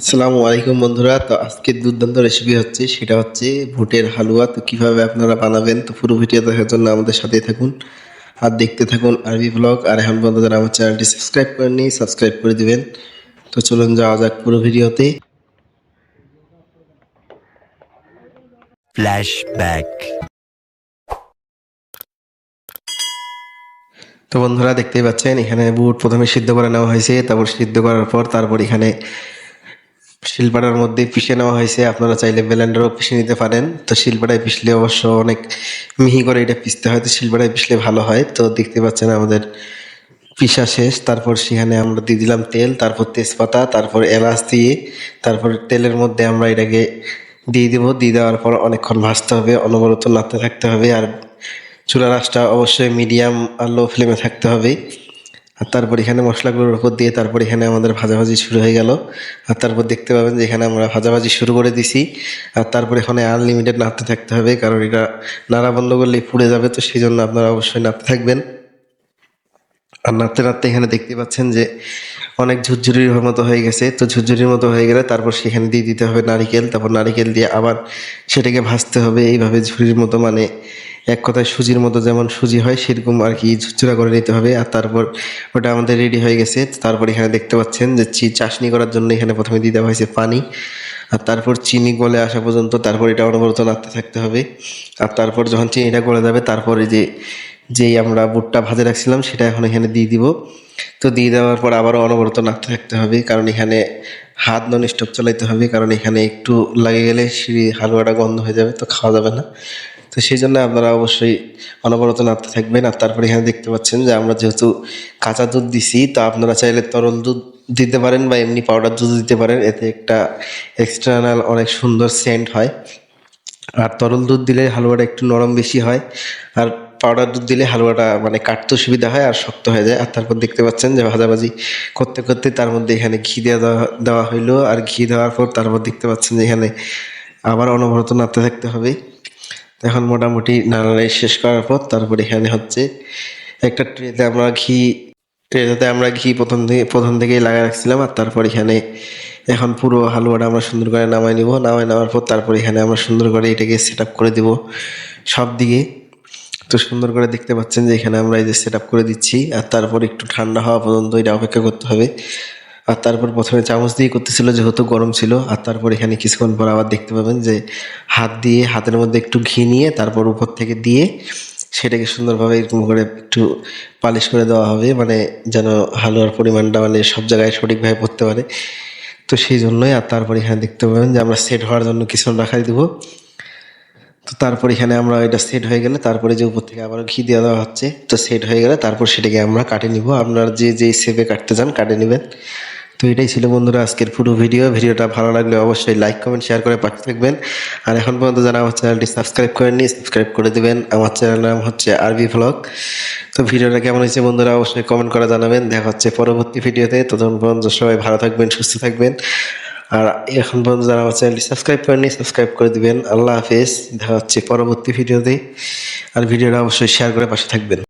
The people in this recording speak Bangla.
আসসালামু আলাইকুম বন্ধুরা। তো আজকের দুর্দান্ত রেসিপি হচ্ছে সেটা হচ্ছে ভুটের হালুয়া। তো কীভাবে আপনারা বানাবেন তো পুরো ভিডিও দেখার জন্য আমাদের সাথেই থাকুন। আর দেখতে থাকুন আরবি ব্লগ আর এখন পর্যন্ত যারা আমার চ্যানেলটি সাবস্ক্রাইব করেননি সাবস্ক্রাইব করে দিবেন। তো চলুন যাওয়া যাক পুরো ভিডিওতে. তো বন্ধুরা দেখতেই পাচ্ছেন এখানে বুট প্রথমে সিদ্ধ করে নেওয়া হয়েছে। তারপর সিদ্ধ করার পর তারপর এখানে শিলপাটার মধ্যে পিষে নেওয়া হয়েছে। আপনারা চাইলে ব্লেন্ডারও পিষে নিতে পারেন। তো শিলপাটায় পিষলে অবশ্য অনেক মিহি করে এটা পিষতে হয়। তো শিলপাটায় পিষলে ভালো হয়। তো দেখতে পাচ্ছেন আমাদের পিষা শেষ। তারপর সেখানে আমরা দিয়ে দিলাম তেল, তারপর তেজপাতা, তারপর এলাচ দিয়ে, তারপর তেলের মধ্যে আমরা এটাকে দিয়ে দেবো। দিয়ে দেওয়ার পর অনেকক্ষণ ভাজতে হবে। অনবরত নাড়তে থাকতে হবে। আর চুলা রাসটা অবশ্যই মিডিয়াম আর লো ফ্লেমে থাকতে হবে। আর তারপর এখানে মশলাগুলোর উপর দিয়ে তারপর এখানে আমাদের ভাজাভাজি শুরু হয়ে গেল। আর তারপর দেখতে পাবেন যে এখানে আমরা ভাজাভাজি শুরু করে দিছি। আর তারপর এখানে আনলিমিটেড নাড়তে থাকতে হবে, কারণ এটা নাড়া বন্ধ করলে পুড়ে যাবে, তো সেই জন্য আপনারা অবশ্যই নাড়তে থাকবেন। আর নাড়তে নাড়তে এখানে দেখতে পাচ্ছেন যে অনেক ঝুরঝুরির মতো হয়ে গেছে। তো ঝুরঝুরির মতো হয়ে গেলে তারপর সেখানে দিয়ে দিতে হবে নারিকেল, তারপর নারিকেল দিয়ে আবার সেটাকে ভাজতে হবে। এইভাবে ঝুরির মতো মানে এক কথায় সুজির মতো যেমন সুজি হয়, সেরকম আর কি ঝুরঝুরা করে নিতে হবে। আর তারপর ওটা আমাদের রেডি হয়ে গেছে। তারপর এখানে দেখতে পাচ্ছেন যে চি, চাশনি করার জন্য এখানে প্রথমে দেওয়া হয়েছে পানি। আর তারপর চিনি গলে আসা পর্যন্ত তারপর এটা অনবরত নাড়তে থাকতে হবে। আর তারপর যখন চিনিটা গলে যাবে, তারপরে যে, যেই আমরা বুটটা ভাজে রাখছিলাম, সেটা এখন এখানে দিয়ে দিব। তো দিয়ে দেওয়ার পর আবারও অনবরত নাড়তে থাকতে হবে, কারণ এখানে হাত নন স্টপ চালাইতে হবে, কারণ এখানে একটু লাগে গেলে সিঁড়ি হালুয়াটা গন্ধ হয়ে যাবে, তো খাওয়া যাবে না। তো সেই জন্য আপনারা অবশ্যই অনবরত নাড়তে থাকবেন। আর তারপরে এখানে দেখতে পাচ্ছেন যে আমরা যেহেতু কাঁচা দুধ দিছি, তো আপনারা চাইলে তরল দুধ দিতে পারেন বা এমনি পাউডার দুধ দিতে পারেন, এতে একটা এক্সটার্নাল অনেক সুন্দর সেন্ট হয়। আর তরল দুধ দিলে হালুয়াটা একটু নরম বেশি হয়, আর পাউডার দুধ দিলে হালুয়াটা মানে কাটতে সুবিধা হয় আর শক্ত হয়ে যায়। আর তারপর দেখতে পাচ্ছেন যে ভাজাভাজি করতে করতে তার মধ্যে এখানে ঘি দেওয়া দেওয়া হইল। আর ঘি দেওয়ার পর তারপর দেখতে পাচ্ছেন যে এখানে আবার অনবরত নাড়তে থাকতে হবে। এখন মোটামুটি নাড়ানাড়ি শেষ করার পর তারপর এখানে হচ্ছে একটা ট্রেতে আমরা ঘি ট্রেতে আমরা ঘি প্রথম থেকে, প্রথম থেকেই লাগা রাখছিলাম, আর তারপর এখানে এখন পুরো হালুয়াটা আমরা সুন্দর করে নামাই নিব। নামাই নেওয়ার পর তারপর এখানে আমরা সুন্দর করে এটাকে সেট করে দিব সব দিকে। তো সুন্দর করে দেখতে পাচ্ছেন যে এখানে আমরা এই যে সেট করে দিচ্ছি, আর তারপর একটু ঠান্ডা হওয়া পর্যন্ত এটা অপেক্ষা করতে হবে। আর তারপর প্রথমে চামচ দিয়ে করতেছিল যেহেতু গরম ছিল, আর তারপর এখানে কিছুক্ষণ পর আবার দেখতে পাবেন যে হাত দিয়ে, হাতের মধ্যে একটু ঘি নিয়ে তারপর উপর থেকে দিয়ে সেটাকে সুন্দরভাবে এরকম করে একটু পালিশ করে দেওয়া হবে মানে যেন হালুয়ার পরিমাণটা মানে সব জায়গায় সঠিকভাবে পড়তে পারে। তো সেই জন্যই আর তারপর এখানে দেখতে পাবেন যে আমরা সেট হওয়ার জন্য কিছু রাখাই দেবো। তো তারপর এখানে আমরা এটা সেট হয়ে গেলে তারপরে যে উপর থেকে আবার ঘি দেওয়া দেওয়া হচ্ছে, তো সেট হয়ে গেলে তারপর সেটাকে আমরা কাটে নিব। আপনার যে যেই সেপে কাটতে চান কাটে নেবেন। তো এটাই ছিল বন্ধুরা আজকের পুরো ভিডিও ভিডিওটা ভালো লাগলে অবশ্যই লাইক কমেন্ট শেয়ার করে পাঠিয়ে থাকবেন। আর এখন পর্যন্ত যারা আমার চ্যানেলটি সাবস্ক্রাইব করেননি সাবস্ক্রাইব করে দেবেন। আমার চ্যানেল নাম হচ্ছে আরবি ভ্লগ তো ভিডিওটা কেমন হয়েছে বন্ধুরা অবশ্যই কমেন্ট করে জানাবেন। দেখা হচ্ছে পরবর্তী ভিডিওতে। ততক্ষণ পর্যন্ত সবাই ভালো থাকবেন, সুস্থ থাকবেন। আর এখন পর্যন্ত যারা আমার চ্যানেলটি সাবস্ক্রাইব করেননি সাবস্ক্রাইব করে দিবেন। আল্লাহ হাফেজ। দেখা হচ্ছে পরবর্তী ভিডিওতে। আর ভিডিওটা অবশ্যই শেয়ার করে পাশে থাকবেন।